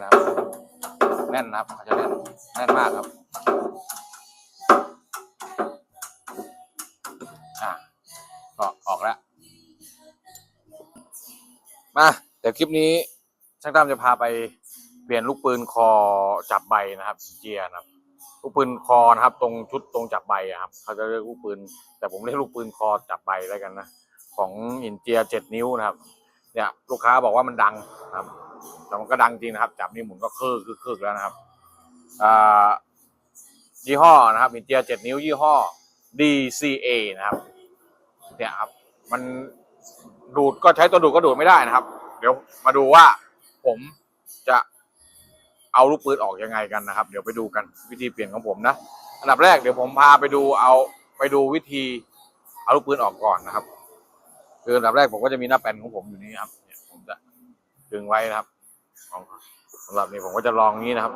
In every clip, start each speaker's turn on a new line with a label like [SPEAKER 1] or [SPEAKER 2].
[SPEAKER 1] แนะครับแน่นนะครับเขาจะแน่นแน่นมากครับอะก็ออกแล้วมาเดี๋ยวคลิปนี้ช่างตั้มจะพาไปเปลี่ยนลูกปืนคอจับใบนะครับเจียนะครับลูกปืนคอนะครับ ตรงชุดตรงจับใบอะครับเขาจะเรียกลูกปืน แต่ผมเรียกลูกปืนคอจับใบแล้วกันนะของอินเจียเจ็ดนิ้วนะครับ เนี่ยลูกค้าบอกว่ามันดังครับ แต่มันก็ดังจริงนะครับ จับนี่หมุนก็คือคือคือแล้วนะครับยี่ห้อนะครับอินเจียเจ็ดนิ้วยี่ห้อ DCA นะครับเนี่ยครับ มันดูดก็ใช้ตัวดูดก็ดูดไม่ได้นะครับ เดี๋ยวมาดูว่าผมจะเอาลูกปืนออกยังไงกันนะครับ เดี๋ยวไปดูกันวิธีเปลี่ยนของผมนะอันดับแรกเดี๋ยวผมพาไปดูเอาไปดูวิธีเอาลูกปืนออกก่อนนะครับคืออันดับแรกผมก็จะมีหน้าแป้นของผมอยู่นี่ครับเนี่ยผมจะดึงไว้นะครับ ของสำหรับนี้ผมก็จะลองนี้นะครับ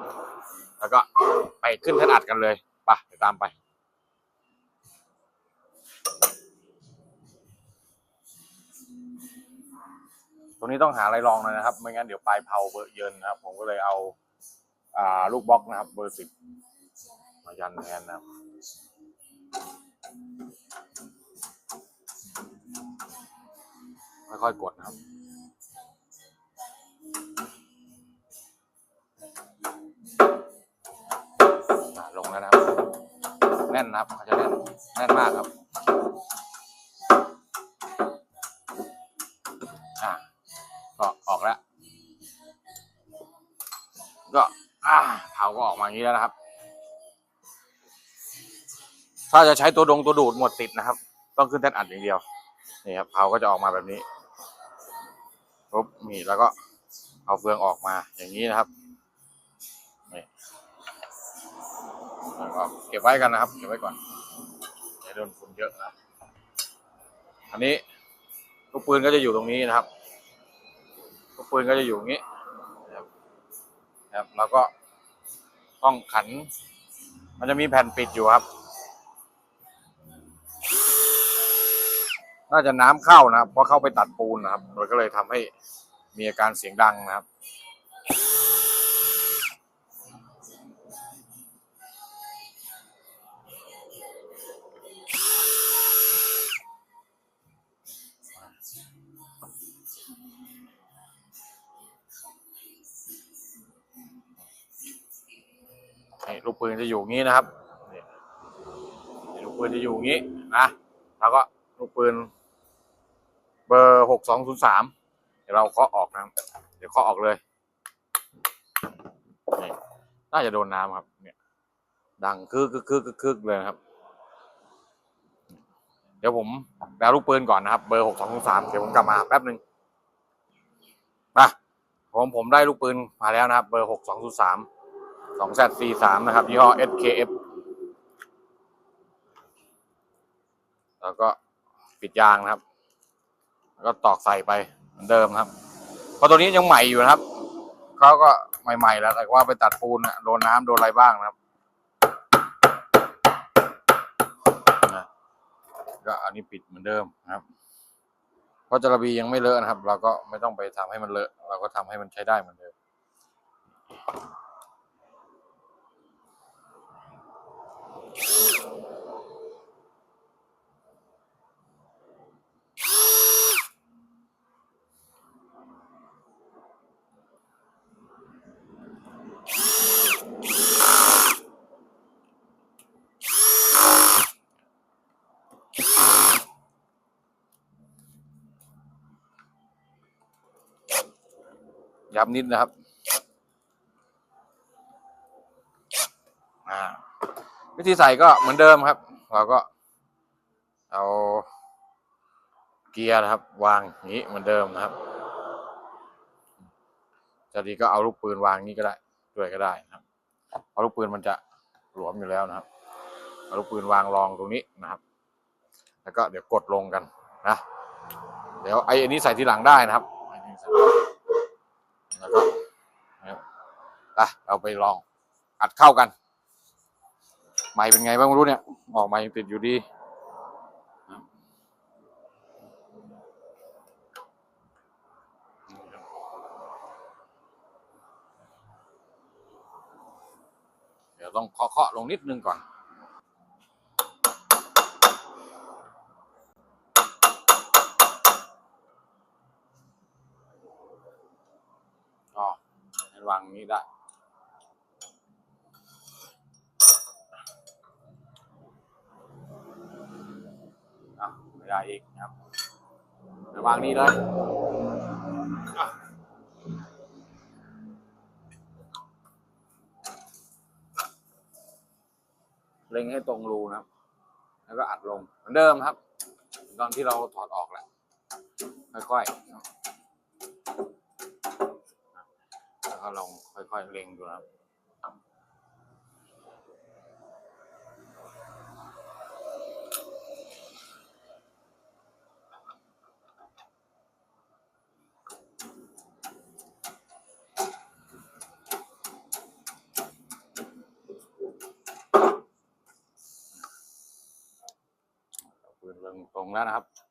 [SPEAKER 1] แล้วก็ไปขึ้นแท่นอัดกันเลยไปเดี๋ยวตามไปตรงนี้ต้องหาอะไรรองหน่อยนะครับ ไม่งั้นเดี๋ยวปลายเผาเบอร์เยินนะครับ ผมก็เลยเอาอ่าลูกบล็อกนะครับ เบอร์สิบมายันแทนนะครับค่อยๆกดนะครับ แล้วนะครับ แน่นนะครับเขาจะแน่นแน่นมากครับอ่าก็ออกแล้ว ก็อ่าเผาก็ออกมาอย่างนี้แล้วนะครับ ถ้าจะใช้ตัวดงตัวดูดหมดติดนะครับ ต้องขึ้นแท่นอัดอย่างเดียวนี่ครับเผาก็จะออกมาแบบนี้ปุ๊บมีแล้วก็เอาเฟืองออกมาอย่างนี้นะครับ ก็เก็บไว้กันนะครับ เก็บไว้ก่อนอย่าโดนฝุ่นเยอะนะครับอันนี้ลูกปืนก็จะอยู่ตรงนี้นะครับลูกปืนก็จะอยู่อย่างนี้นะครับนะครับแล้วก็ต้องขัน มันจะมีแผ่นปิดอยู่ครับ น่าจะน้ำเข้านะครับเพราะเข้าไปตัดปูนนะครับมันก็เลยทำให้มีอาการเสียงดังนะครับ กปืนจะอยู่งี้นะครับนี่นี่ลูกปืนจะอยู่งี้นะแล้วก็ลูกปืน เบอร์หกสองศูนย์สามเดี๋ยวเราเคาะออกนะเดี๋ยวเคาะออกเลยนี่น่าจะโดนน้ำครับ เนี่ย ดังคึกคึกคึกคึกคึกเลยครับ เดี๋ยวผมแปลลูกปืนก่อนนะครับ เบอร์หกสองศูนย์สามเดี๋ยวผมกลับมาแป๊บหนึ่งมาผมผมได้ลูกปืนมาแล้วนะครับ เบอร์หกสองศูนย์สาม สองแซดสี่สามนะครับยี่ห้อ SKF แล้วก็ปิดยางนะครับ แล้วก็ตอกใส่ไปเหมือนเดิมครับ เพราะตัวนี้ยังใหม่อยู่นะครับเขาก็ใหม่ ๆ แล้ว แต่ว่าไปตัดปูนน่ะโดนน้ำโดนอะไรบ้างนะครับก็อันนี้ปิดเหมือนเดิมนะครับ เพราะจระบียังไม่เลอะนะครับ เราก็ไม่ต้องไปทำให้มันเลอะ เราก็ทำให้มันใช้ได้เหมือนเดิม ย้ำนิดนะครับวิธีใส่ก็เหมือนเดิมครับ เราก็ เอาเกียร์นะครับ วางนี้เหมือนเดิมนะครับจะดีก็เอาลูกปืนวางนี้ก็ได้ด้วยก็ได้นะครับเพราะลูกปืนมันจะหลวมอยู่แล้วนะครับเอาลูกปืนวางรองตรงนี้นะครับ แล้วก็เดี๋ยวกดลงกันนะเดี๋ยวไอ้อันนี้ใส่ทีหลังได้นะครับ นะครับนะเราไปลองอัดเข้ากัน ไม่เป็นไงบ้างรู้เนี่ย ออกไม่ติดอยู่ดีเดี๋ยวต้องเคาะๆลงนิดนึงก่อน วางอย่างนี้ได้อะไม่ได้อีกนะครับระวางนี้เลยอะเล็งให้ตรงรูนะครับ แล้วก็อัดลงเหมือนเดิมครับ ตอนที่เราถอดออกแหละค่อยๆ แล้ว ก็ลองค่อยๆเล็งดูครับปืนเริงตรงแล้วนะครับ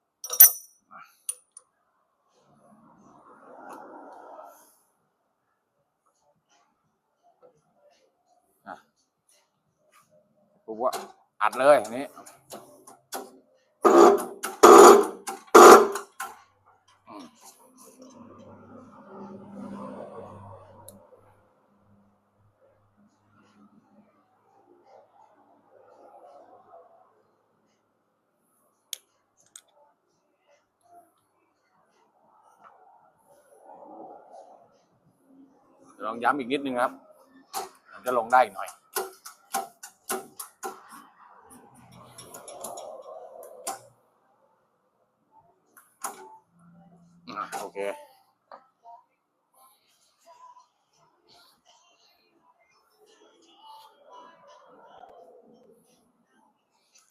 [SPEAKER 1] ปุ๊บว่าอัดเลยนี้ลองย้ำอีกนิดนึงครับ จะลงได้อีกหน่อย อะโอเค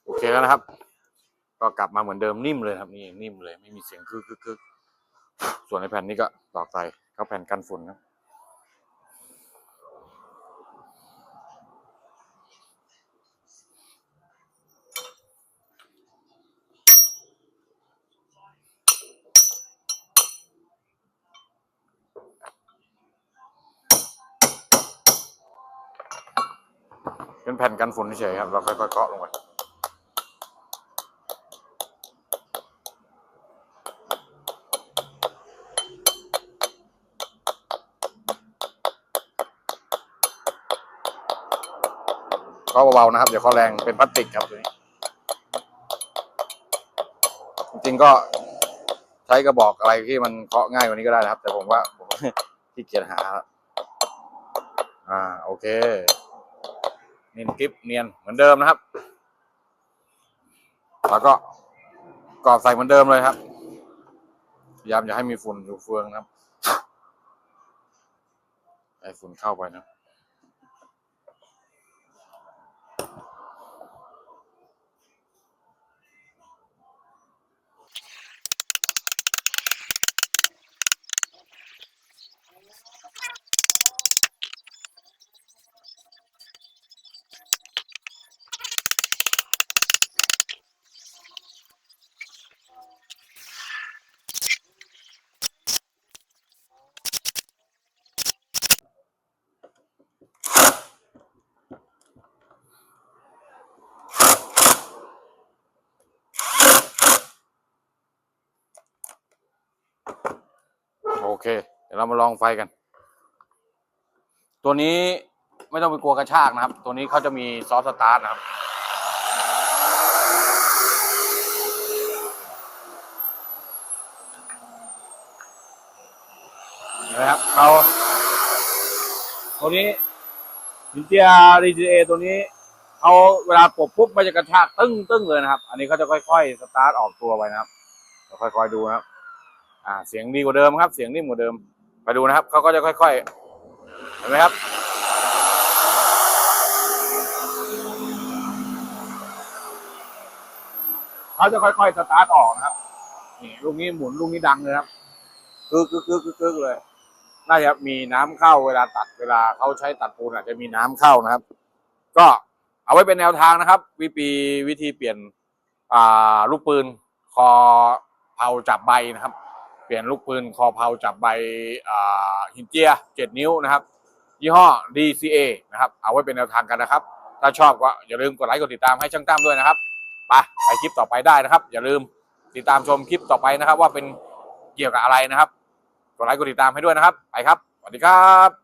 [SPEAKER 1] โอ เคแล้วนะครับ ก็กลับมาเหมือนเดิมนิ่มเลยครับนี่นิ่มเลยไม่มีเสียงคึกคึกคึกส่วนในแผ่นนี้ก็ตอกใส่เข้าแผ่นกันฝุ่นครับเป็นแผ่นกันฝุ่นเฉยครับ เราค่อยๆเคาะลงไป เคาะเบาๆนะครับ เดี๋ยวเคาะแรงเป็นพลาสติกครับตัวนี้ จริงๆก็ใช้กระบอกอะไรที่มันเคาะง่ายกว่านี้ก็ได้นะครับ แต่ผมว่าผมขี้เกียจหา อ่า โอเคเนียนกริปเนียนเหมือนเดิมนะครับ แล้วก็กรอบใส่เหมือนเดิมเลยครับพยายามอย่าให้มีฝุ่นอยู่เฟืองนะครับให้ฝุ่นเข้าไปนะ โอ เค เดี๋ยวเรามาลองไฟกัน ตัวนี้ไม่ต้องไปกลัวกระชากนะครับ ตัวนี้เขาจะมีซอสสตาร์ทนะครับ นะครับเราตัวนี้อินเดียดีเจเอตัวนี้เขาเวลากดปุ๊บมันจะกระชากตึ้งตึ้งเลยนะครับ อันนี้เขาจะค่อยๆ สตาร์ทออกตัวไปนะครับเดี๋ยค่อยๆดูนะครับ อ่าเสียงดีกว่าเดิมครับ เสียงนิ่มกว่าเดิมไปดูนะครับเขาก็จะค่อยๆเห็นไหมครับเขาจะค่อยๆสตาร์ทออกนะครับนี่ลูกนี้หมุนลูกนี้ดังเลยครับกึกกึกกึกกึกเลยน่าจะมีน้ำเข้าเวลาตัดเวลาเขาใช้ตัดปูนอาจจะมีน้ำเข้านะครับ ก็เอาไว้เป็นแนวทางนะครับ วิปีวิธีเปลี่ยนอ่าลูกปืนคอเผาจับใบนะครับ ปลี่ยนลูกปืนคอเพาจับใบหินเจียเจ็ดนิ้วนะครับ ยี่ห้อ DCA นะครับ เอาไว้เป็นแนวทางกันนะครับ ถ้าชอบก็อย่าลืมกดไลค์กดติดตามให้ช่างตั้มด้วยนะครับไปไปคลิปต่อไปได้นะครับ อย่าลืมติดตามชมคลิปต่อไปนะครับ ว่าเป็นเกี่ยวกับอะไรนะครับ กดไลค์กดติดตามให้ด้วยนะครับ ไปครับสวัสดีครับ